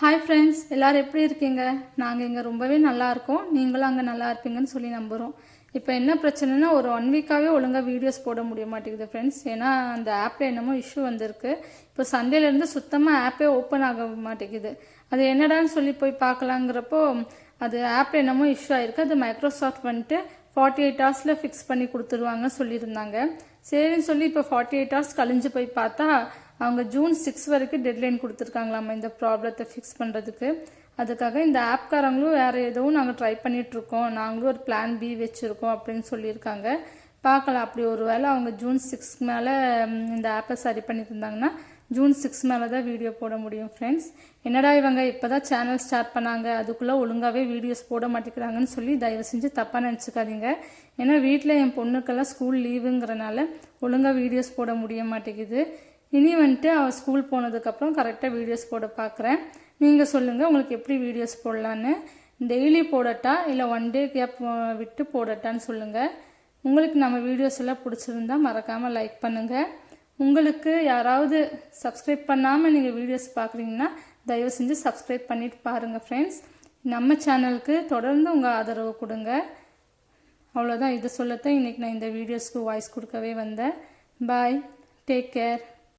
Hi friends எல்லோரும் எப்படி இருக்கீங்க? நாங்கள் இங்கே ரொம்பவே நல்லா இருக்கோம். நீங்களும் அங்கே நல்லா இருப்பீங்கன்னு சொல்லி நம்புகிறோம் இப்போ என்ன பிரச்சனைனா ஒரு ஒன் வீக்காகவே ஒழுங்காக வீடியோஸ் போட முடிய மாட்டேங்குது ஃப்ரெண்ட்ஸ் ஏன்னா அந்த ஆப்பில் என்னமோ இஷ்யூ வந்திருக்கு. இப்போ சண்டேலேருந்து சுத்தமாக ஆப்பே ஓப்பன் ஆக மாட்டேங்குது. அது என்னடான்னு சொல்லி போய் பார்க்கலாங்கிறப்போ அது ஆப்பில் என்னமோ இஷ்யூ ஆயிருக்கு. அது மைக்ரோசாஃப்ட் வந்துட்டு ஃபார்ட்டி எயிட் ஹவர்ஸில் ஃபிக்ஸ் பண்ணி கொடுத்துருவாங்க சொல்லியிருந்தாங்க. சரின்னு சொல்லி இப்போ ஃபார்ட்டி எயிட் ஹவர்ஸ் கழிஞ்சு போய் பார்த்தா அவங்க ஜூன் சிக்ஸ் வரைக்கும் டெட்லைன் கொடுத்துருக்காங்களாம்மா இந்த ப்ராப்ளத்தை ஃபிக்ஸ் பண்ணுறதுக்கு அதுக்காக இந்த ஆப்காரங்களும் வேறு எதுவும் நாங்கள் ட்ரை பண்ணிகிட்ருக்கோம் நாங்களும் ஒரு பிளான் பி வச்சுருக்கோம் அப்படின்னு சொல்லியிருக்காங்க. பார்க்கலாம். அப்படி ஒரு வேளை அவங்க ஜூன் சிக்ஸ்க்கு மேலே இந்த ஆப்பை சரி பண்ணி தந்தாங்கன்னா ஜூன் சிக்ஸ் மேலே தான் வீடியோ போட முடியும் ஃப்ரெண்ட்ஸ் என்னடா இவங்க இப்போ தான் சேனல் ஸ்டார்ட் பண்ணாங்க. அதுக்குள்ளே ஒழுங்காகவே வீடியோஸ் போட மாட்டேங்கிறாங்கன்னு சொல்லி தயவு செஞ்சு தப்பாக நினச்சிக்காதீங்க. ஏன்னா வீட்டில் என் பொண்ணுக்கெல்லாம் ஸ்கூல் லீவுங்கிறனால ஒழுங்காக வீடியோஸ் போட முடிய மாட்டேங்குது. இனி வந்துட்டு அவள் ஸ்கூல் போனதுக்கப்புறம் கரெக்டாக வீடியோஸ் போட பார்க்குறேன் நீங்கள் சொல்லுங்கள் உங்களுக்கு எப்படி வீடியோஸ் போடலான்னு டெய்லி போடட்டா? இல்லை ஒன் டே கேப் விட்டு போடட்டான்னு சொல்லுங்கள் உங்களுக்கு நம்ம வீடியோஸ் எல்லாம் பிடிச்சிருந்தா மறக்காமல் லைக் பண்ணுங்கள் உங்களுக்கு யாராவது சப்ஸ்கிரைப் பண்ணாமல் நீங்கள் வீடியோஸ் பார்க்குறீங்கன்னா தயவு செஞ்சு சப்ஸ்கிரைப் பண்ணிட்டு பாருங்கள் ஃப்ரெண்ட்ஸ் நம்ம சேனலுக்கு தொடர்ந்து உங்கள் ஆதரவு கொடுங்க. அவ்வளோதான் இதை சொல்லத்தான் இன்றைக்கி நான் இந்த வீடியோஸ்க்கு வாய்ஸ் கொடுக்கவே வந்தேன். Bye take care